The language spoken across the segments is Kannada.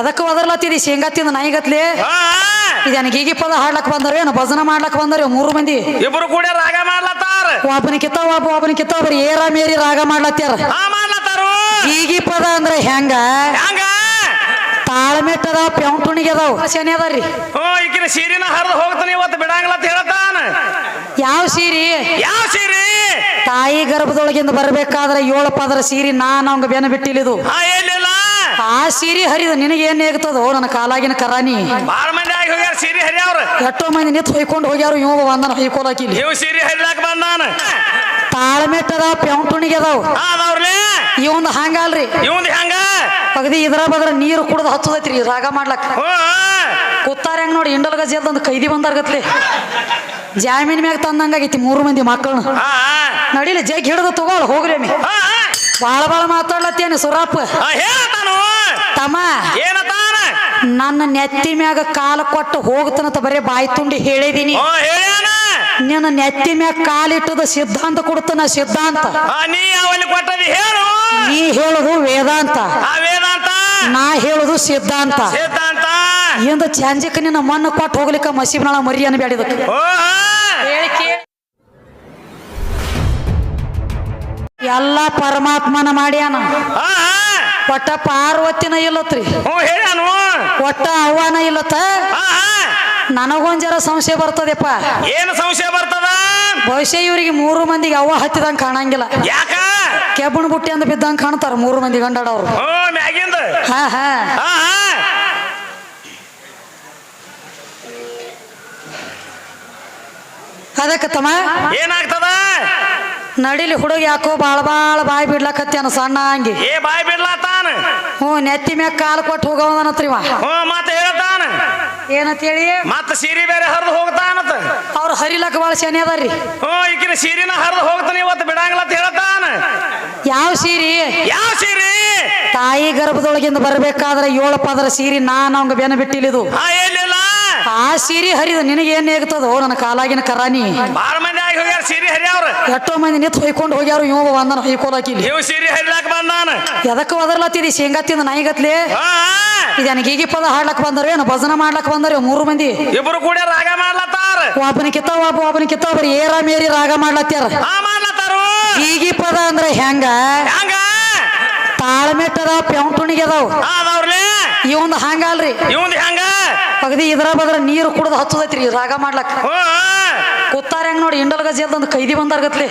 ಎದಕ್ಕೆ ಒದರ್ಲತ್ತಿದಿ? ಶೇಂಗಾ ತಿಂದು ನಾಯಿಗತ್ಲಿ ಹಾ ಈಗಿ ಗೀಗಿ ಪದ ಹಾಡ್ಲಕ್ ಬಂದರು ಏನು? ಭಜನ ಮಾಡ್ಲಕ್ ಬಂದರು ಮೂರು ಮಂದಿ? ಇಬ್ಬರು ಕೂಡ ರಾಗ ಮಾಡ್ಲತ್ತಾರ. ಒಬ್ಬನ ಕಿತ್ತ ಒಬ್ಬ ಒಬ್ಬನ ಕಿತ್ತ ಒಬ್ಬರು ಏರ ಮೇರಿ ರಾಗ ಮಾಡ್ಲತ್ತಾರ. ಈಗಿ ಗೀಗಿ ಪದ ಅಂದ್ರೆ ಹೆಂಗ? ಹಂಗ? ತಾಳ್ಮೆಟ್ಟದ ಪ್ಯಾಂಟುಣಿಗೆ ಅದಾವ. ಶನಿ ಅದಾರ್ರಿ ಈಕಿನ ಸೀರಿನ ಹರಿದು ಹೋಗ್ತಾನೆ ಇವತ್ತು ಬಿಡಂಗಿಲ್ಲ ಅಂತ ಹೇಳ್ತಾನ. ಯಾವ ಸೀರಿ? ಯಾವ ಸೀರಿ? ತಾಯಿ ಗರ್ಭದೊಳಗಿಂದ ಬರ್ಬೇಕಾದ್ರೆ ಏಳು ಪದರ ಸೀರಿ ನಾನು ಅವಂಗ ಬೆನ ಬಿಟ್ಟಿಲಿದು ಎಲ್ಲಿಲ್ಲ ಆ ಸೀರೆ ಹರಿದ ನಿನಗೆ ಏನ್ ಓ ನನ್ನ ಕಾಲಾಗಿನ ಕರಾನಿ. ಬಾಳ ಮಂದಿ ಆಗಿ ಹೋಗ್ಯಾರ ಸೀರೆ ಎಷ್ಟೋ ಮಂದಿ ನಿಂತು ಹೊಯ್ಕೊಂಡು ಹೋಗ್ಯಾರು ಇವ ಬಂದನ ಹೊಯ್ಕೊಳಕಿಲ್ಲ ಇವ್ ಸೀರೆ ಹರಿಲಾಕ ಬಂದಾನ ತಾಳ್ಮೆಟ್ಟದ ಪೆಂಟುಣಿಗೆ ಅದಾವ. ಅದಾವ್ರಲೇ. ಇವಂದ ಹಂಗಲ್ರಿ ಇವಂದ್ ಹಂಗ ಅಗದಿ ಇದ್ರ ಬದ್ರ ನೀರು ಕುಡ್ದು ಹತ್ತದೈತ್ರಿ ರಾಗ ಮಾಡ್ಲಕ್. ಕುತ್ತಾರ ಕೂತಾರ ಹೆಂಗ್ ನೋಡಿ ಇಂಡಲ್ ಗಜಲ್ದಂದು ಕೈದಿ ಬಂದಾರ್ಗತ್ಲಿ. ಜಾಮೀನ್ ಮ್ಯಾಗ ತಂದಂಗಾಗೈತಿ ಮೂರು ಮಂದಿ ಮಕ್ಕಳನ್ನ ನಡಿಲಿ ಜಗ್ ಹಿಡಿದು ತಗೋಳ ಹೋಗ್ರೇಮಿ ಬಾಳ ಬಾಳ ಮಾತಾಡ್ಲತ್ತೇನೆ ಸುರಾಪ್ ತಮ್ಮ. ಏನತಾನ ನನ್ನ ನೆತ್ತಿ ಮ್ಯಾಗ ಕಾಲ ಕೊಟ್ಟು ಹೋಗ್ತನಂತ ಬರೀ ಬಾಯಿ ತುಂಡಿ ಹೇಳಿದೀನಿ. ನಿನ್ನ ನೆತ್ತಿ ಮ್ಯಾಗ ಕಾಲಿಟ್ಟದ ಸಿದ್ಧಾಂತ ಕೊಡ್ತನ ಸಿದ್ಧಾಂತ. ಹಾ ನೀ ಹೇಳುದು ವೇದಾಂತ. ಆ ವೇದಾಂತ? ನಾ ಹೇಳುದು ಸಿದ್ಧಾಂತ. ಸಿದ್ಧಾಂತ? ಇಂದ ಚಂಜಕ್ಕೆ ನಿನ್ನ ಮಣ್ಣು ಕೊಟ್ಟು ಹೋಗ್ಲಿಕ್ಕೆ ಮಸೀಬ್ನಾಳ ಮರಿ ಅನ್ಬ್ಯಾಡಿದಕ್ಕೆ ಓ ಹಾ. ಎಲ್ಲ ಪರಮಾತ್ಮನ ಮಾಡ್ಯಾನ. ಹಾ ಹಾ. ಒಟ್ಟ ಪಾರ್ವತಿನ ಇಲ್ಲತ್ರಿ. ಒಟ್ಟ ಆಹ್ವಾನ ಇಲ್ಲತ್ತ. ನನಗೊಂದ್ ಜರ ಸಂಶಯ ಬರ್ತದೆಪ್ಪ. ಏನು ಸಂಶಯ ಬರ್ತದ? ಬಹುಶಃ ಇವರಿಗೆ ಮೂರು ಮಂದಿಗೆ ಅವ್ವ ಹತ್ತಿದಂಗ ಕಾಣಂಗಿಲ್ಲ. ಯಾಕ? ಕೆಬ್ಬಣ ಬುಟ್ಟಿ ಅಂತ ಬಿದ್ದಂಗ ಕಾಣ್ತಾರ ಮೂರು ಮಂದಿ ಗಂಡಾಡವ್ರು. ಹ್ಞೂ ಮ್ಯಾಗಿಂದ. ಹಾ ಹಾ. ಹಾ ಹಾ. ಅದಕ್ಕೆ ತಮ್ಮ ಏನಾಗ್ತದ? ನಡಿಲಿ ಹುಡುಗ ಯಾಕೋ ಬಾಳ ಬಾಳ ಬಾಯಿ ಬಿಡ್ಲಕತ್ತೇನ ಸಣ್ಣ ಅಂಗಿ. ಏ ಬಾಯಿ ಬಿಡ್ಲಾತಾನ? ಹ್ಞೂ ನೆತ್ತಿ ಮ್ಯಾಗ ಕಾಲು ಕೊಟ್ಟು ಹೋಗವನತ್ರಿವ ಹ್ಞೂ ಮತ್ತೆ ಹೇಳ್ತಾನ? ಏನಂತ ಹೇಳಿ ಮತ್ತೆ ಸೀರೆ ಬೇರೆ ಹರಿದು ಹೋಗ್ತಾನತ್ತ ಅವ್ರು ಹರಿಲಕ್ಕ ಬಾಳ ಶನಿ ಅದಾರ್ರಿ. ಹ್ಞೂ ಈಕಿನ ಸೀರಿನ ಹರಿದು ಹೋಗ್ತಾನೆ ಇವತ್ತು ಬಿಡಂಗಿಲ್ಲ ಅಂತ ಹೇಳ್ತಾನ? ಯಾವ ಸೀರಿ? ಯಾವ ಸೀರಿ? ತಾಯಿ ಗರ್ಭದೊಳಗಿಂದ ಬರ್ಬೇಕಾದ್ರೆ ಏಳು ಪದರ ಸೀರಿ ನಾನು ಅವಂಗ ಬೆನ ಬಿಟ್ಟಿಲಿದು ಆ ಸೀರಿ ಹರಿದ ನಿನಗೇನ್ ಏನ್ ಹೇಗ್ತದೋ ನನ್ನ ಕಾಲಾಗಿನ ಕರಾನಿ ಬಾಳ ಮಂದಿ ಆಗಿ ಹೋಗ್ಯಾರ ಸೀರೆ ಹರಿಯವ್ರ. ಎಷ್ಟೋ ಮಂದಿ ನಿಂತು ಹೊಯ್ಕೊಂಡು ಹೋಗ್ಯಾರು ಇವ ಒಂದನ ಹೊಯ್ಕೊಳಕಿಲ್ಲ. ಇವ್ ಸೀರೆ ಹರಿಲಾಕ ಬಂದಾನ. ಎದಕ್ಕೆ ಒದರ್ಲತ್ತಿದಿ? ಶೇಂಗಾ ತಿಂದ ನಾಯಿಗತ್ಲಿ? ಹಾ ಹಾ. ಇದೇನು ಗೀಗಿ ಪದ ಹಾಡ್ಲಕ್ ಬಂದರು ಏನು ಭಜನ ಮಾಡ್ಲಕ್ ಬಂದರು ಮೂರು ಮಂದಿ? ಇಬ್ರು ಕೂಡ ರಾಗ ಮಾಡ್ಲತ್ತಾರ. ಒಬ್ಬನ ಕಿತ್ತ ಒಬ್ಬ ಒಬ್ಬನ ಕಿತ್ತ ಒಬ್ರು ಏರ ಮೇರಿ ರಾಗ ಮಾಡ್ಲತ್ತಾರ. ಗೀಗಿ ಪದ ಅಂದ್ರೆ ಹೆಂಗ? ತಾಳ್ಮೆಟ್ಟದ ಪೆಂಟುಣಿಗೆ ಅದಾವ. ಇವಂದ ಹಂಗಲ್ರಿ ಇವಂದ್ ಹೆಂಗ? ಅಗದಿ ಇದ್ರ ಬದ್ರ ನೀರು ಕುಡ್ದು ಹಚ್ಚದೈತ್ರಿ ರಾಗ ಮಾಡ್ಲಕ್ಕ ಕೂತಾರ ಹೆಂಗ್ ನೋಡಿ ಇಂಡಲ್ಗ ಒಂದು ಕೈದಿ ಬಂದಾರ್ಗತ್ಲಿ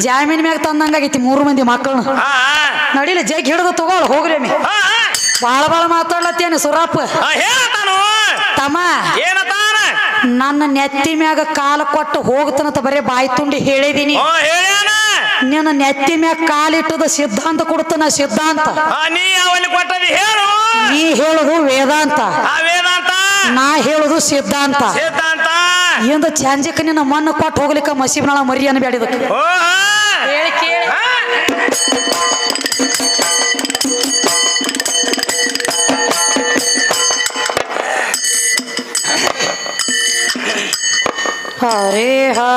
ಜಾಮೀನ್ ಮ್ಯಾಗ ತಂದಂಗಾಗೈತಿ ಮೂರು ಮಂದಿ ಮಕ್ಕಳನ್ನ ನಡಿಲಿ ಜಗ್ ಹಿಡಿದು ತಗೋಳ ಹೋಗ್ರಿ ಅಮ್ಮ. ಬಾಳ ಬಾಳ ಮಾತಾಡ್ಲತ್ತೇನೆ ಸುರಪ್ಪ. ತಮ್ಮ. ನನ್ನ ನೆತ್ತಿ ಮ್ಯಾಗ ಕಾಲ ಕೊಟ್ಟು ಹೋಗ್ತನಂತ ಬರೀ ಬಾಯಿ ತುಂಡಿ ಹೇಳಿದೀನಿ. ನಿನ್ನ ನೆತ್ತಿ ಮ್ಯಾಗ ಕಾಲಿಟ್ಟದ ಸಿದ್ಧಾಂತ ಕೊಡ್ತಾನ ಸಿದ್ಧಾಂತ. ನೀ ಹೇಳುದು ವೇದಾಂತ. ನಾ ಹೇಳುದು ಸಿದ್ಧಾಂತ. ಇಂದ ಚಾಂಜಕ್ಕೆ ನಿನ್ನ ಮಣ್ಣು ಕೊಟ್ಟು ಹೋಗ್ಲಿಕ್ಕ ಮಸೀಬ್ನಾಳ ಮರಿ ಹಾ. ಹೇಳಿ ಕೇಳಿ ಹಾ. ಹರೇ ಹಾ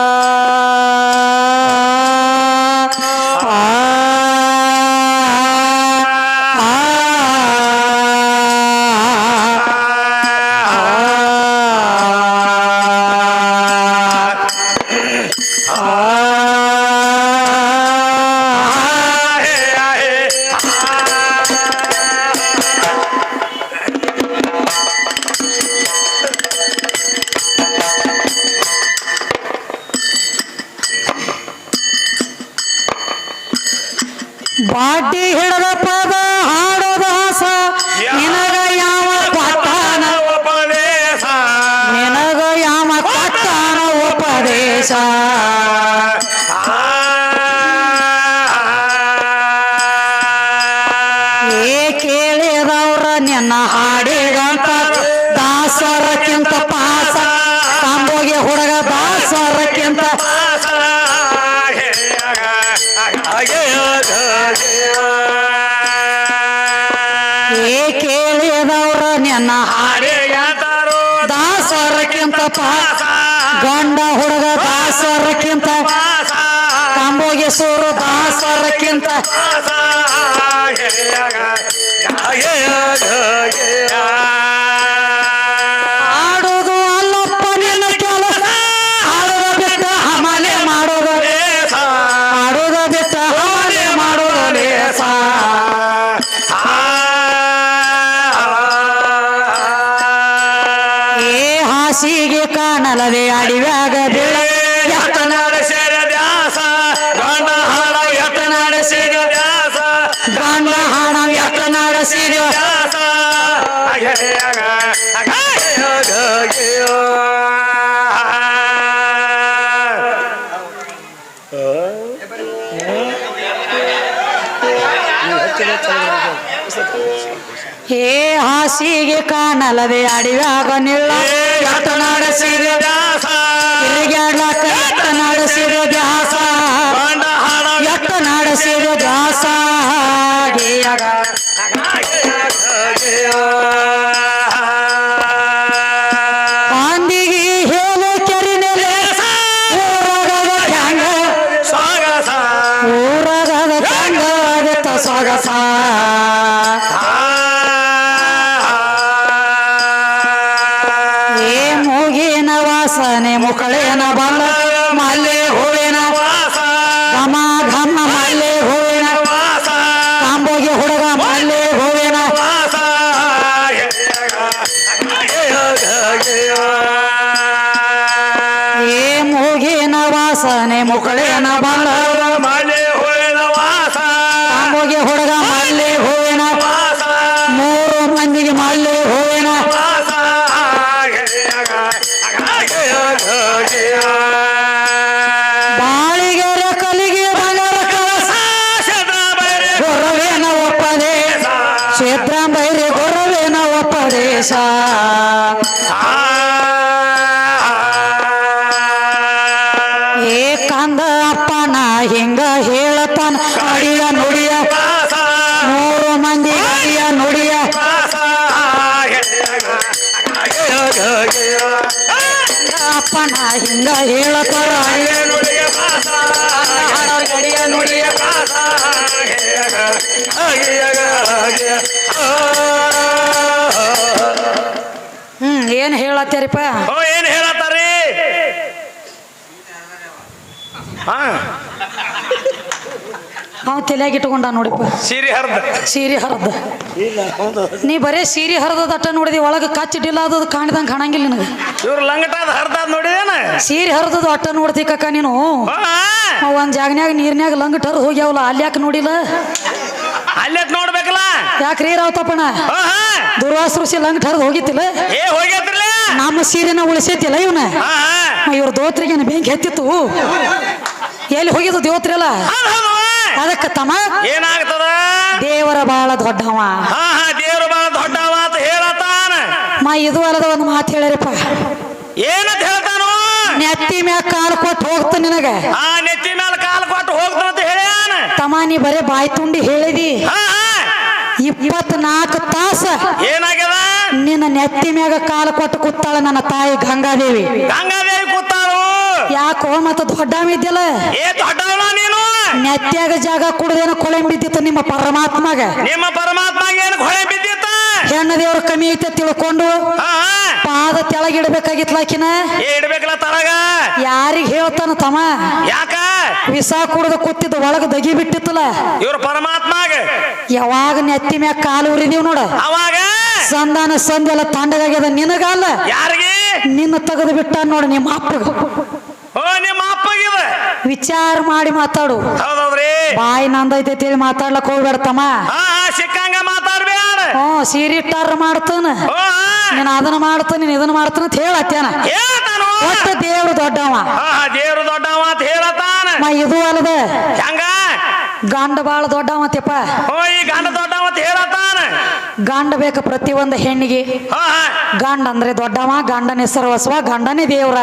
ಏ ಕೇಳಿದವ್ರ ನಿನ್ನ. ದಾಸರಕ್ಕಿಂತ ಗಂಡ ಹುಡುಗ ದಾಸರಕ್ಕಿಂತ ಕಂಬೋಗೇಶ್ವರು ಸೂರು ದಾಸರಕ್ಕಿಂತ ಹಾಸಿಗೆ ಕಾಣಲದೆ ಅಡಿವ್ಯಾಗ ಬೀಳ ಎತ್ತ ಗಂಡ ಹಣ ಸೇರ ನಡೆಸಿದ ಹೇ ಹಾಸಿಗೆ ಕಾಣಲದೆ ಅಡಿವ್ಯಾಗ ನಿಲ್ಲ. ಎತ್ತ ನಡೆಸಿದ ತಿರುಗಾಡ್ಲಾಕ ಎತ್ತ ನಡೆಸಿದ ದ್ಯಾಸ. ಎತ್ತ ವಾಸನೆ ಮುಕಳೇನ ಬಲ್ಲ ಅಪ್ಪನ ಹಿಂಗ ಹೇಳಪ್ಪ ಅಡಿಯ ನುಡಿಯ ಹ್ಮ್ ಏನ್ ಹೇಳತ್ತೀರಿಪ್ಪ? ಏನ್ ಹೇಳತ್ತಾರಿ? ಹಾ. ಅವ ತಲೆಯಾಗ ಇಟ್ಕೊಂಡ ನೋಡಿಪ್ಪ ಸೀರೆ ಹರ್ದ. ಸೀರೆ ಹರಿದ. ನೀ ಬರೇ ಸೀರೆ ಹರದ ಅಟ್ಟ ನೋಡಿದಿ ಒಳಗೆ ಕಚ್ಚಿಡಿಲ್ಲ ಅದು ಕಾಣಿದಂಗೆ ಕಾಣಂಗಿಲ್ಲ ನಿನಗೆ. ಇವ್ರ ಹರ್ದಾದ್ ನೋಡಿದೇನ ಸೀರೆ ಹರಿದದು ಅಟ್ಟ ನೋಡ್ತಿ ಕಕ್ಕ ನೀನು. ಒಂದ್ ಜಾಗನ್ಯಾಗ ನೀರ್ನ್ಯಾಗ ಲಂಗಟ್ ಹರಿದು ಹೋಗ್ಯಾವಲ್ಲ ಅಲ್ಲಿ ಯಾಕೆ ನೋಡಿಲ್ಲ? ಅಲ್ಲೇ ನೋಡ್ಬೇಕಲ್ಲ? ಯಾಕ್ರಿ ರಾವತಪ್ಪಣ. ದುರ್ವಾಸ ಋಷಿ ಲಂಗಟ್ ಹರಿದು ಹೋಗಿತ್ತಿಲ್ಲ? ಏ ಹೋಗ್ಯತ್ರಲ್ಲ ನಮ್ಮ ಸೀರೆನ ಉಳಿಸೈತಿಲ್ಲ ಇವನ? ಇವ್ರ ದೋತ್ರಿಗೆ ಬೆಂಕಿ ಹತ್ತಿತ್ತು. ಎಲ್ಲಿ ಹೋಗಿದ್ದು ದೇವತ್ರೆಲ್ಲ. ಅದಕ್ಕೆ ತಮ್ಮ ಏನಾಗ್ತದ? ದೇವರ ಬಾಳ ದೊಡ್ಡವ. ಹಾ ಹಾ ದೇವರ ಬಾಳ ದೊಡ್ಡವ ಅಂತ ಹೇಳತಾನ ಮಾ ಇದು ಅಲ್ಲದ ಒಂದು ಮಾತು ಹೇಳ್ಯಾರಪ್ಪ ಏನಂತ ಹೇಳ್ತಾನು? ನೆತ್ತಿ ಮ್ಯಾಗ ಕಾಲು ಕೊಟ್ಟು ಹೋಗ್ತ ನಿನಗ. ಆ ನೆತ್ತಿ ಮ್ಯಾಲ ಕಾಲು ಕೊಟ್ಟು ಹೋಗ್ತಾನ ಅಂತ ಹೇಳ್ಯಾನ. ತಮ್ಮ ನೀ ಬರೇ ಬಾಯಿ ತುಂಡಿ ಹೇಳಿದಿ. ಹಾ ಇಪ್ಪತ್ನಾಲ್ಕು ತಾಸ ಏನಾಗ್ಯದ? ನಿನ್ನ ನೆತ್ತಿ ಮ್ಯಾಗ ಕಾಲು ಕೊಟ್ಟು ಕೂತಾಳ ನನ್ನ ತಾಯಿ ಗಂಗಾದೇವಿ. ಗಂಗಾದೇವಿ? ಯಾಕೋ ಮತ್ತ ದೊಡ್ಡ ಇದ್ದಿಲ್ಲ ಏ ನೀನು? ನೆತ್ಯಾಗ ಜಾಗ ಕುಡ್ದೇನ ಕೊಳೆ ಬಿದ್ದಿತ್ತು ನಿಮ್ಮ ಪರಮಾತ್ಮಗ. ನಿಮ್ಮ ಪರಮಾತ್ಮ ಏನು ಹೊಳೆ ಬಿದ್ದಿತ್ತ? ಹೆಣ್ಣು ದೇವ್ರ ಕಮ್ಮಿ ಐತೆ ತಿಳ್ಕೊಂಡು ಆ, ಪಾದ ತೆಳಗಿಡ್ಬೇಕಾಗಿತ್ಲಾಕಿನ ಏ ಇಡ್ಬೇಕಲ್ಲ ತಳಗ. ಯಾರಿಗ ಹೇಳ್ತಾನ ತಮ್ಮ? ಯಾಕ? ವಿಸ ಕುಡ್ದು ಕೂತಿದ್ದ ಒಳಗ ದಗಿ ಬಿಟ್ಟಿತ್ತಲ್ಲ? ಇವ್ರ ಪರಮಾತ್ಮ ಯಾವಾಗ ನೆತ್ತಿ ಮ್ಯಾಗ ಕಾಲು ಉರಿದೀವ್ ನೋಡ? ಅವಾಗ? ಸಂಧಾನ ಸಂದೆಲ್ಲ ತಂಡಗಾಗ್ಯದ ನಿನಗಲ್ಲ? ಯಾರಿಗೆ? ನಿನ್ನ ತೆಗೆದು ಬಿಟ್ಟ ನೋಡ ನಿಮ್ಮ ಅಪ್ಪಗ. ಓ ನಿಮ್ಮ ಅಪ್ಪಗಿದ. ವಿಚಾರ ಮಾಡಿ ಮಾತಾಡು. ಹೌದೌದ್ರಿ? ಬಾಯಿ ನಂದೈತೆ ಹೇಳಿ ಮಾತಾಡ್ಲಕ್ ಹೋಗ್ಬೇಡ ತಮ್ಮ ಹಾ ಹಾ ಸಿಕ್ಕಂಗ ಮಾತಾಡ್ಬೇಡ. ಹ್ಞೂ ಸೀರೆ ಇಟ್ಟಾರ ಮಾಡ್ತಾನ. ಓ ನೀನ್ ಅದನ್ನ ಮಾಡ್ತಾನ ನೀನ್ ಇದನ್ನ ಮಾಡ್ತಾನ ಅಂತ ಹೇಳತ್ತೇನ ಹೇಳ್ತಾನು? ಒಟ್ಟ ದೇವ್ರು ದೊಡ್ಡವ. ಹಾ ದೇವ್ರು ದೊಡ್ಡವ ಅಂತ ಹೇಳತಾನ ಮ ಇದು ಅಲ್ಲದ ಹೆಂಗ? ಗಂಡ ಬಾಳ ದೊಡ್ಡವಂತೆಪ್ಪ ಓ ಈ ಗಂಡ ದೊಡ್ಡವ ಅಂತ ಹೇಳತಾನ ಗಂಡ ಬೇಕು ಪ್ರತಿಯೊಂದು ಹೆಣ್ಣಿಗೆ. ಹಾ ಹಾ ಗಂಡ ಅಂದ್ರೆ ದೊಡ್ಡವ ಗಂಡನ ಹೆಸರು ಹೊಸವ ಗಂಡನೇ ದೇವ್ರ.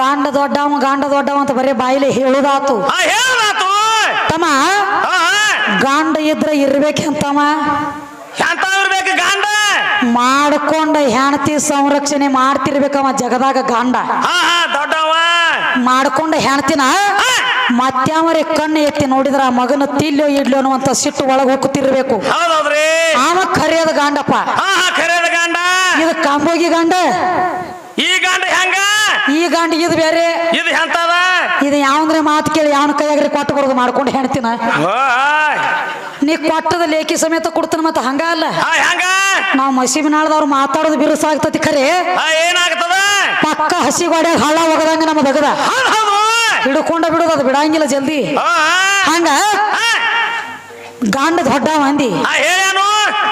ಗಂಡ ದೊಡ್ಡವ ಗಂಡ ದೊಡ್ಡವ ಅಂತ ಬರೀ ಬಾಯಿಲಿ ಹೇಳುದಾತು. ತಮ್ಮ ಗಂಡ ಇದ್ರ ಇರ್ಬೇಕಂತಮ್ಮ ಮಾಡ್ಕೊಂಡ ಹೆಣತಿ ಸಂರಕ್ಷಣೆ ಮಾಡ್ತಿರ್ಬೇಕಮ್ಮ ಜಗದಾಗ ಗಂಡ. ಮಾಡ್ಕೊಂಡ ಹೆಣ್ತಿನ ಮತ್ತಾವರಿ ಕಣ್ಣು ಎತ್ತಿ ನೋಡಿದ್ರ ಆ ಮಗನ ತಿಲ್ಲೋ ಇಡ್ಲೋ ಅನ್ನುವಂತ ಸಿಟ್ಟು ಒಳಗೆ ಹೋಗ್ತಿರ್ಬೇಕು. ಆಮ ಕರೆಯದ ಗಾಂಡಪ್ಪ. ಇದು ಕಾಂಬೋಗಿ ಗಂಡ. ಈ ಗಂಡ ಹೆಂಗ? ಈ ಗಂಡ ಇದು ಬೇರೆ. ಇದು ಹೆಂತದ ಇದು ಯಾವಂದ್ರೆ ಮಾತು ಕೇಳಿ ಯಾವನ ಕೈಯಾಗ್ರಿ ಕೊಟ್ಟು ಬರೋದು ಮಾಡ್ಕೊಂಡು ಹೆಣ್ತೀನ. ನೀ ಕೊಟ್ಟದ ಲೇಖಿ ಸಮೇತ ಕೊಡ್ತಾನ ಮತ್ತೆ ಹಂಗ ಅಲ್ಲ. ಹಾ ಮಸೀಬಿ ನಾಳ್ದವ್ರು ಮಾತಾಡೋದು ಬಿರುಸಾಗ್ತತಿ ಖರೆ. ಏನಾಗ್ತದ? ಪಕ್ಕ ಹಸಿ ಗೋಡ್ಯಾಗ ಹಳ್ಳ ಒಗದಂಗ ನಮ್ಮ ದಗದ ಹಿಡ್ಕೊಂಡ ಬಿಡೋದು ಅದು ಬಿಡಂಗಿಲ್ಲ ಜಲ್ದಿ. ಹಂಗ. ಗಾಂಡ ದೊಡ್ಡ ಮಂದಿ.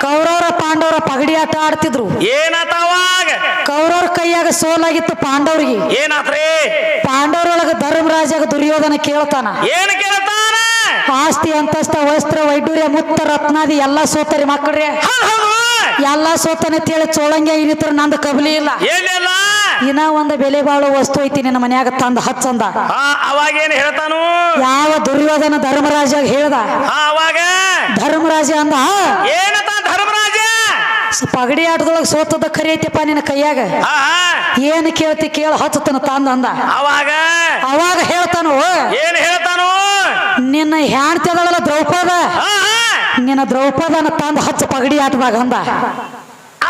ಕೌರವರ ಪಾಂಡವರ ಪಗಡಿ ಆಟ ಆಡ್ತಿದ್ರು. ಏನಾತ ಅವಾಗ? ಕೌರವ್ರ ಕೈಯಾಗ ಸೋಲಾಗಿತ್ತು ಪಾಂಡವ್ರಿಗೆ. ಏನಾತ್ರಿ? ಪಾಂಡವರೊಳಗ ಧರ್ಮರಾಜಾಗ ದುರ್ಯೋಧನ ಕೇಳ್ತಾನ. ಏನ್ ಕೇಳ್ತಾನ? ಆಸ್ತಿ ಅಂತಸ್ತ ವಸ್ತ್ರ ವೈಡೂರ್ಯ ಮುತ್ತ ರತ್ನಾದಿ ಎಲ್ಲಾ ಸೋತರಿ ಮಕ್ಕಳ್ರೆ. ಎಲ್ಲಾ ಸೋತಾನೆ ತೇಳ ಚೋಳಂಗೆ ಇನ್ನಿತ್ರ ನಂದು ಕಬಲಿ ಇಲ್ಲ. ಏನಿಲ್ಲ ಇನ್ನ ಒಂದು ಬೆಲೆ ಬಾಳೋ ವಸ್ತು ಐತಿ ನಿನ್ನ ಮನ್ಯಾಗ ತಂದ ಹಚ್ಚಂದ. ಆ ಅವಾಗ ಏನ್ ಹೇಳ್ತಾನು? ಯಾವ ದುರ್ಯೋಧನ ಧರ್ಮರಾಜ ಹೇಳ್ದ? ಅವಾಗ? ಧರ್ಮರಾಜ ಅಂದ ಏನತ ಪಗಡಿ ಆಟದೊಳಗೆ ಸೋತದ ಖರಿ ಐತಿಪ್ಪ ನಿನ್ನ ಕೈಯಾಗ. ಏನು ಕೇಳ್ತಿ ಕೇಳ ಹಚ್ಚತನ ತಂದ ಅಂದ. ಅವಾಗ? ಅವಾಗ ಹೇಳ್ತಾನೋ. ಏನ್ ಹೇಳ್ತಾನು? ನಿನ್ನ ಹೆಣ್ತಿ ಅದಳಲ್ಲ ದ್ರೌಪದ. ನಿನ್ನ ದ್ರೌಪದನ ತಂದ ಹಚ್ಚ ಪಗಡಿ ಆಟದಾಗ ಅಂದ.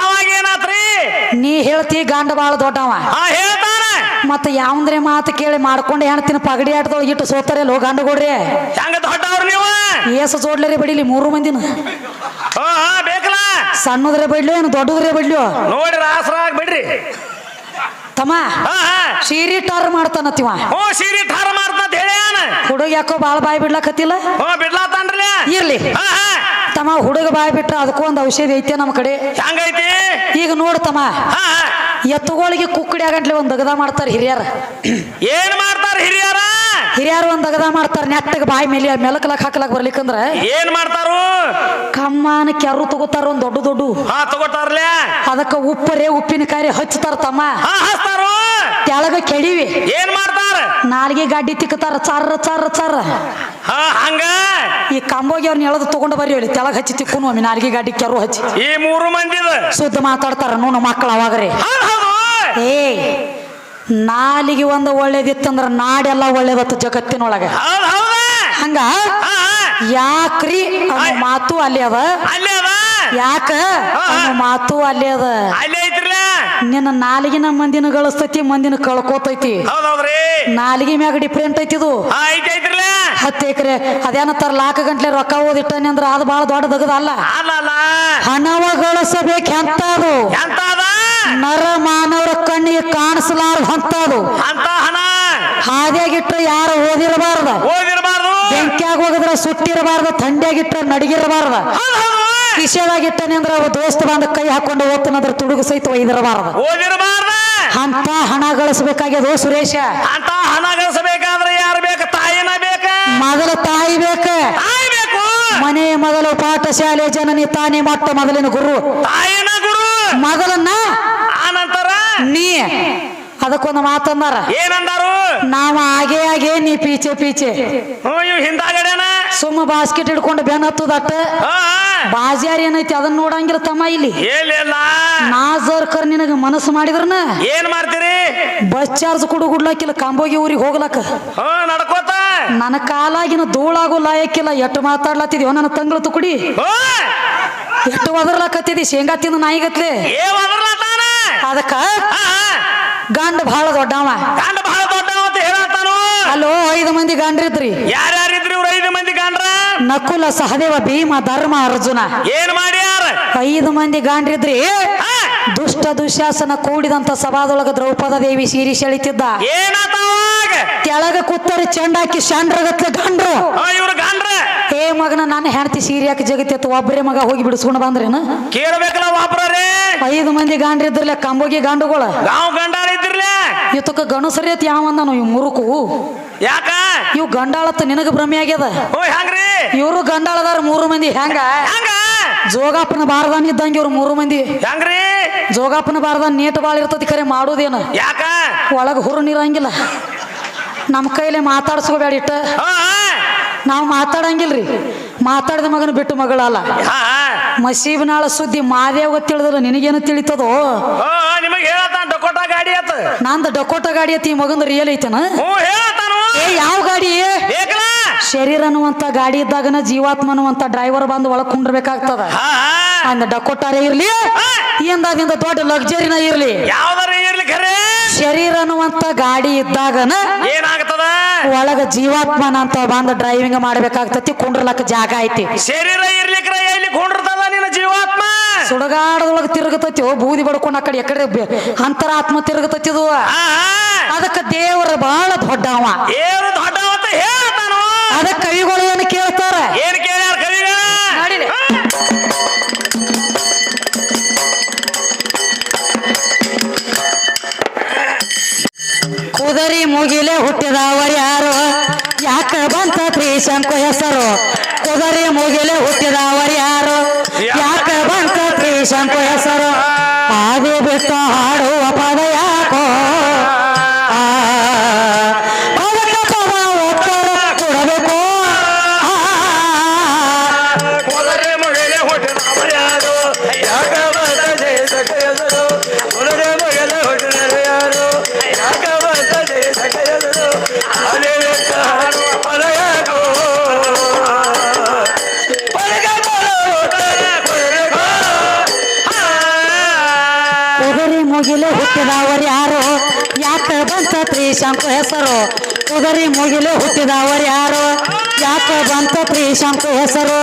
ಅವಾಗ ಏನಾತ್ರಿ? ನೀ ಹೇಳ್ತಿ ಗಂಡ ಬಾಳ ದೊಡ್ಡವ. ಹಾ ಹೇಳ್ತಾನ. ಮತ್ತ ಯಾವಂದ್ರೆ ಮಾತು ಕೇಳಿ ಮಾಡ್ಕೊಂಡು ಹೆಣ್ತಿನ ಪಗಡಿ ಆಟದೊಳಗೆ ಇಟ್ಟು ಸೋತಾರೆ ಲೋ ಗಂಡು ಕೊಡ್ರಿ. ಹೆಂಗ ದೊಡ್ಡವ್ರು ನೀವು? ಏಸ ಜೋಡ್ಲರಿ ಬಡಿಲಿ ಮೂರು ಮಂದಿನ. ಹಾ ಹಾ ಬೇಕಲ್ಲ? ಸಣ್ಣದ್ರೆ ಬಡ್ಲಿಯೋ ಏನು ದೊಡ್ಡದ್ರೆ ಬಡ್ಲಿಯೋ ನೋಡ್ರಿ ಆಸರ ಬಿಡ್ರಿ ತಮ್ಮ ಸೀರಿ ಟಾರ್ ಮಾಡ್ತಾನತ್ತಿವ. ಹ್ಞೂ ಸೀರಿ ಟಾರ್ ಮಾಡ್ತಂತ ಹೇಳ್ಯಾನ ಹುಡುಗ ಯಾಕೋ ಬಾಳ ಬಾಯಿ ಬಿಡ್ಲಾಕತ್ತಿಲ್ಲ? ಹ್ಞೂ ಬಿಡ್ಲಾತಾನ್ರಲ್ಲ ಇರ್ಲಿ. ಹಾ ಹಾ. ತಮ್ಮ ಹುಡುಗ ಬಾಯ್ ಬಿಟ್ರ ಅದಕ್ಕೂ ಒಂದು ಔಷಧಿ ಐತೆ ನಮ್ಮ ಕಡೆ. ಹಂಗೈತಿ? ಈಗ ನೋಡ್ತಮ್ಮ. ಎತ್ತುಗಳಿಗೆ ಕುಕ್ಕಡಿ ಆಗಂಟ್ಲೆ ಒಂದು ದಗದ ಮಾಡ್ತಾರೆ ಹಿರಿಯರ. ಏನ್ ಮಾಡ್ತಾರ ಹಿರಿಯರ? ಹಿರಿಯರು ಒಂದ್ ಅಗದ ಮಾಡ್ತಾರ ನೆಟ್ಟಗ ಬಾಯಿ ಮೇಲೆ ಮೆಲಕಲಕ್ ಹಾಕಲಕ್ ಬರ್ಲಿಕ್ಕಂದ್ರ ಏನ್ ಮಾಡ್ತಾರು? ಕಮ್ಮನ ಕೆರು ತಗೋತಾರ ಒಂದು ದೊಡ್ಡ ದೊಡ್ಡ. ಹಾ ಅದಕ್ಕ ಉಪ್ಪರೇ ಉಪ್ಪಿನಕಾಯಿ ಹಚ್ಚತಾರ ತಮ್ಮ. ಹಚ್ತಾರು. ತೆಳಗ ಕೆಡಿವಿ. ಏನ್ ಮಾಡ್ತಾರ? ನಾಲ್ಗೆ ಗಾಡಿ ತಿಕ್ಕತಾರ ಚರ್ರ ಚರ್ರ ಚರ್ರ. ಹಾ ಹಂಗ? ಈ ಕಂಬೋಗಿ ಅವ್ರನ್ನ ಎಳೆದು ತಗೊಂಡು ಬರ್ರಿ ಹೇಳಿ ತೆಳಗ ಹಚ್ಚಿ ತಿಕ್ಕುನು ಒಮ್ಮೆ ನಾಲ್ಗೆ ಗಾಡಿ ಕೆರು ಹಚ್ಚಿ. ಈ ಮೂರು ಮಂದಿ ಸುದ್ದ ಮಾತಾಡ್ತಾರ ನೋಡು ಮಕ್ಕಳು ಅವಾಗ್ರಿ. ಏ ನಾಲಿಗೆ ಒಂದು ಒಳ್ಳೇದಿತ್ತಂದ್ರ ನಾಡೆಲ್ಲ ಒಳ್ಳೇದತ್ತು ಜಗತ್ತಿನೊಳಗೆ. ಹಂಗ? ಯಾಕ್ರಿ? ಮಾತು ಅಲ್ಲಿ ಅದ. ಯಾಕ? ಮಾತು ಅಲ್ಲಿ ಅದ. ನಿನ್ನ ನಾಲಿಗಿನ ಮಂದಿನ ಗಳಿಸ್ತೈತಿ ಮಂದಿನ ಕಳ್ಕೋತೈತಿ. ನಾಲಿಗೆ ಮ್ಯಾಗ ಡಿಫ್ರೆಂಟ್ ಐತಿ ಇದು. ಹತ್ತು ಎಕರೆ ಅದೇನತ್ತಾರ ಲಾಕ ಗಂಟ್ಲೆ ರೊಕ್ಕ ಓದಿಟ್ಟನಿ ಅಂದ್ರ ಅದು ಭಾಳ ದೊಡ್ಡದಗದ ಅಲ್ಲ. ಹಣವ ಗಳಿಸಬೇಕು ಎಂತ ಅದ ನರ ಮಾನವರ ಕಣ್ಣಿಗೆ ಕಾಣಿಸಲಾರ್ದು ಅಂತದು ಅಂತ ಹಣ. ಹಾದಿಯಾಗಿಟ್ರೆ ಯಾರು ಓದಿರಬಾರ್ದ? ಓದಿರಬಾರ್ದು. ಬೆಂಕಿಯಾಗ ಹೋಗಿದ್ರ ಸುಟ್ಟಿರಬಾರ್ದ ತಂಡಿಯಾಗಿಟ್ಟರೆ ನಡಗಿರಬಾರ್ದ. ಕಿಶೆದಾಗಿಟ್ಟನೆ ಅಂದ್ರೆ ಅವ ದೋಸ್ತ ಬಂದ ಕೈ ಹಾಕೊಂಡು ಓದ್ತಾನಂದ್ರ ತುಡುಗು ಸಹಿತ ಒಯ್ದಿರಬಾರ್ದ. ಓದಿರಬಾರ್ದ. ಅಂತ ಹಣ ಗಳಿಸಬೇಕಾಗ್ಯದ ಸುರೇಶ? ಅಂತ ಹಣ ಗಳಿಸಬೇಕಾದ್ರೆ ಯಾರು ಬೇಕು? ತಾಯಿನ ಬೇಕ. ಮೊದಲ ತಾಯಿ ಬೇಕ. ಮನೆ ಮೊದಲು ಪಾಠಶಾಲೆ ಜನನಿ ತಾನೇ ಮೊಟ್ಟ ಮೊದಲಿನ ಗುರು. ತಾಯಿನ ಗುರು. ಮೊದಲನ್ನ ನೀ. ಅದಕ್ಕೊಂದು ಮಾತಂದಾರ. ಏನಂದಾರು? ನಾವ ಆಗೇ ಆಗೇ ನೀ ಪೀಚೆ ಪೀಚೆ. ಹ್ಞೂ ಇವ್ ಹಿಂದಾಗಡೆನ? ಸುಮ್ಮ ಬಾಸ್ಕೆಟ್ ಹಿಡ್ಕೊಂಡು ಬೆನ್ ಹತ್ತದ ಬಾಜಾರ್ ಏನೈತಿ ಅದನ್ನ ನೋಡಂಗಿಲ್ಲ ತಮ್ಮ ಇಲ್ಲಿ. ನಾಜರ್ಕರ್ ನಿನಗ ಮನಸ್ಸು ಮಾಡಿದ್ರನ? ಏನ್ ಮಾಡ್ತೀರಿ? ಬಸ್ ಚಾರ್ಜ್ ಕೊಡು ಗುಡ್ಲಾಕಿಲ್ಲ ಕಾಂಬೋಗಿ ಊರಿಗೆ ಹೋಗ್ಲಾಕ ಹ್ಞೂ ನಡ್ಕೋತ. ನನ್ನ ಕಾಲಾಗಿನ ಧೂಳಾಗೋ ಲಾಯಕ್ಕಿಲ್ಲ ಎಟ್ಟು ಮಾತಾಡ್ಲತ್ತಿದ್ಯೋ ನನ್ನ ತಂಗಳು ತುಕುಡಿ. ಹ್ಞೂ ಎಟ್ಟು ಒದರ್ಲಾಕತ್ತಿದಿ ಶೇಂಗಾ ತಿಂದು ನಾಯಿಗತ್ಲೆ. ಏ ಅದಕ್ಕ ಗಂಡ ಬಹಳ ದೊಡ್ಡವ. ಗಂಡ ಬಹಳ ದೊಡ್ಡವ ಅಂತ ಹೇಳತ್ತಾನು? ಅಲ್ಲೋ ಐದು ಮಂದಿ ಗಂಡ್ರಿದ್ರಿ. ಯಾರ್ಯಾರಿದ್ರಿ ಇವ್ರ ಐದು ಮಂದಿ ಗಂಡ್ರ? ನಕುಲ ಸಹದೇವ ಭೀಮ ಧರ್ಮ ಅರ್ಜುನ. ಏನ್ ಮಾಡ್ಯಾರ? ಐದು ಮಂದಿ ಗಾಂಡ್ರಿದ್ರಿ. ದುಷ್ಟ ದುಶಾಸನ ಕೂಡಿದಂತ ಸಭಾದೊಳಗ ದ್ರೌಪದ ದೇವಿ ಸೀರಿ ಸೆಳಿತಿದ್ದ. ಕೆಳಗ ಕುತ್ತರಿ ಚೆಂಡಾಕಿ ಶಾಂಡ್ರಗತ್ಲೆ ಗಂಡ್ರು. ಇವ್ರ ಗಂಡ್ರ. ಏ ಮಗನ ನಾನು ಹೆಂಡತಿ ಸೀರೆ ಹಾಕಿ ಜಗತ್ತಿತ್ತು ಒಬ್ಬರೇ ಮಗ ಹೋಗಿ ಬಿಡಿಸ್ಕೊಂಡು ಬಂದ್ರೇನು? ಕೇಳಬೇಕಲ್ಲ ಒಬ್ರೇ ಐದು ಮಂದಿ ಗಾಂಡ್ರಿದ್ರಲ್ಲ ಕಂಬೋಗಿ ಗಾಂಡುಗಳ? ಗಾಂವ್ ಗಂಡಾರ ಇದ್ರಲ್ಲ. ಇವತ್ತಕ್ಕ ಗಣಸರಿ ಅಂತ ಯಾವಂದಾನು ಇವ್ ಮುರುಕು? ಯಾಕ? ಇವ್ ಗಂಡಾಳತ್ತ ನಿನಗ ಭ್ರಮೆ ಆಗ್ಯದ? ಓ ಹೆಂಗ್ರಿ. ಇವರು ಗಂಡಾಳದಾರ ಮೂರು ಮಂದಿ ಹೆಂಗ? ಹಂಗ? ಜೋಗಾಪನ ಬಾರದಾನ ಇದ್ದಂಗೆ ಇವ್ರು ಮೂರು ಮಂದಿ. ಹೆಂಗ್ರಿ? ಜೋಗಾಪನ ಬಾರದಾನ ನೀಟ್ ಬಾಳ ಇರ್ತತಿ ಕರೆ ಮಾಡೋದೇನು? ಯಾಕ? ಒಳಗ ಹುರು ನೀರಂಗಿಲ್ಲ. ನಮ್ಮ ಕೈಲಿ ಮಾತಾಡ್ಸ್ಕೋಬೇಡ ಇಟ್ಟ. ಹಾ. ನಾವು ಮಾತಾಡಂಗಿಲ್ರಿ. ಮಾತಾಡಿದ ಮಗನ ಬಿಟ್ಟು ಮಗಳಲ್ಲ. ಮಸೀಬ್ನಾಳ ಸುದ್ದಿ ಮಾದೇವ ತಿಳಿದ್ರು ನಿನಗೇನು ತಿಳಿತದೋ? ಗಾಡಿ ಆತ ನಂದು ಡಕೋಟ ಗಾಡಿ ಐತಿ ಈ ರಿಯಲ್ ಐತನ? ಯಾವ ಗಾಡಿ? ಶರೀರ ಅನ್ನುವಂತ ಗಾಡಿ ಇದ್ದಾಗನ ಜೀವಾತ್ಮ ಅನ್ನುವಂತ ಡ್ರೈವರ್ ಬಂದು ಒಳಗ್ ಕುಂಡ್ರಬೇಕಾಗ್ತದ. ಅಂದ ಡಕೋಟಾರೇ ಇರ್ಲಿ ಏನ್ ದೊಡ್ಡ ಲಕ್ಸರಿನ ಇರ್ಲಿ. ಯಾವ್ದಾರ ಇರ್ಲಿ ಖರೇ? ಶರೀರ ಅನ್ನುವಂತ ಗಾಡಿ ಇದ್ದಾಗನ ಏನಾಗ್ತದ? ಒಳಗ ಜೀವಾತ್ಮನ ಅಂತ ಬಂದ ಡ್ರೈವಿಂಗ್ ಮಾಡ್ಬೇಕಾಗ್ತತಿ ಕುಂಡ್ರಲಕ್ಕ ಜಾಗ ಐತಿ. ಶರೀರ ಇರ್ಲಿಕ್ರ ಎಲ್ಲಿ ನಿನ್ನ ಜೀವಾತ್ಮ? ಸುಡಗಾಡದೊಳಗ ತಿರುಗತತಿ ಬೂದಿ ಬಡ್ಕೊಂಡು ಆ ಕಡೆ ಎಕಡೆ ಅಂತರಾತ್ಮ ತಿರುಗತತಿ ಅದು ಅದಕ್ಕ ದೇವರ ಬಹಳ ದೊಡ್ಡವ. ಏನು ದೊಡ್ಡವ ಅಂತ ಅದಕ್ಕೆ ಕವಿಗಳು ಏನು ಕೇಳ್ತಾರ? ಏನ್ ಕೇಳ್ಯಾರ ಕವಿಗಳ? ಕುಂದರಿ ಮುಗಿಲೆ ಹುಟ್ಟಿದವರು ಯಾರು? ಯಾಕ ಬಂತ ತ್ರಿಶಂಕು ಹೆಸರು? ಕುದರಿ ಮುಗಿಲೆ ಹುಟ್ಟಿದವರು ಯಾರು? ಯಾಕ ಬಂತ ತ್ರಿಶಂಕು ಹೆಸರು? ಹಾಡು ಬಿಟ್ಟು ಹಾಡು ಮುಗಿಲು ಹುಟ್ಟಿದವರು ಯಾರು? ಯಾಕ ಬಂತ ಶಂಕು ಹೆಸರು?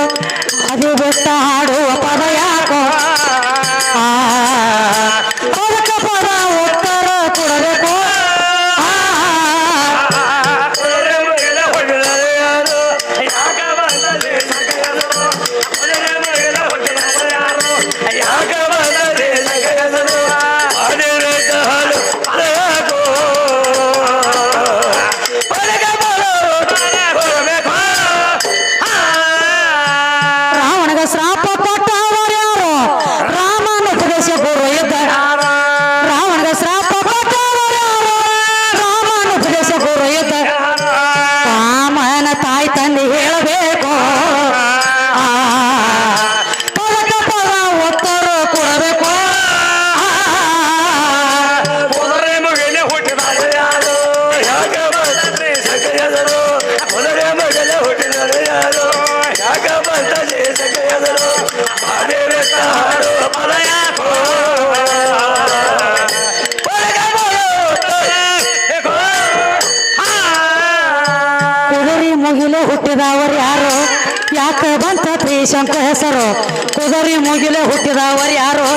ಮುಗಿಲೆ ಹುಟ್ಟಿದವರು ಯಾರು?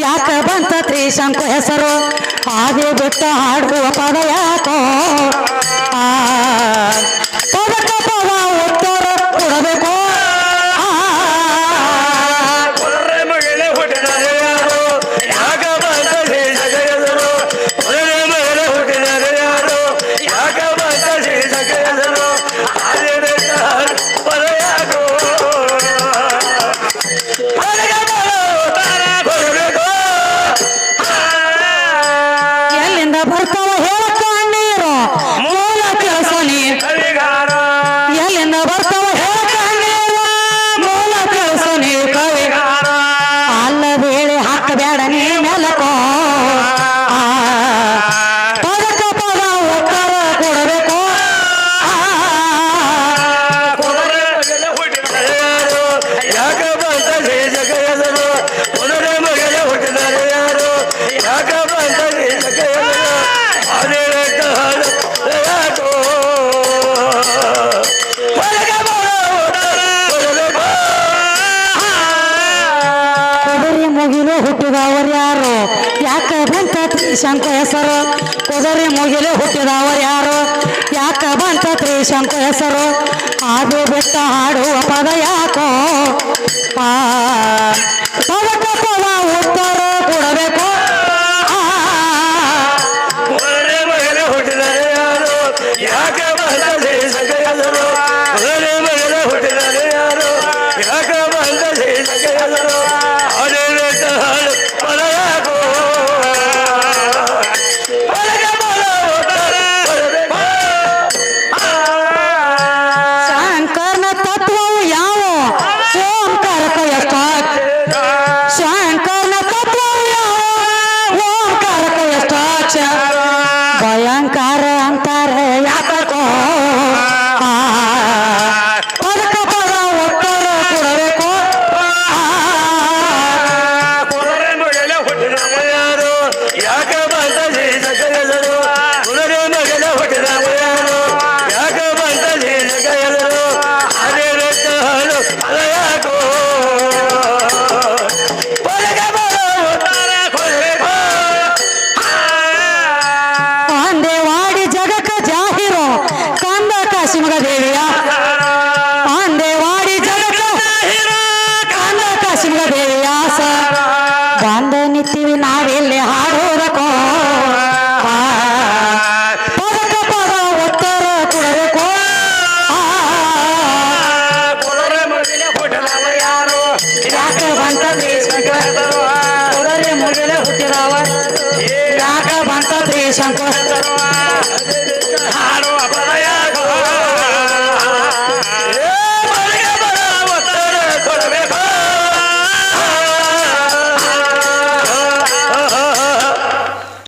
ಯಾಕ ಬಂತ ತ್ರೀಶಂಕು ಹೆಸರು? ಹಾಗೆ ಬಿಟ್ಟು ಹಾಡುವ ಪದ ಯಾಕೋ? ಆ ಹುಟ್ಟಿದವರು ಯಾರು? ಯಾಕ ಬಂತ ತ್ರಿಶಂಕು ಹೆಸರು? ಅದು ಬಿಟ್ಟ ಹಾಡುವ ಪದ ಯಾಕೋ? ಪಾ ಭಯಂಕಾರ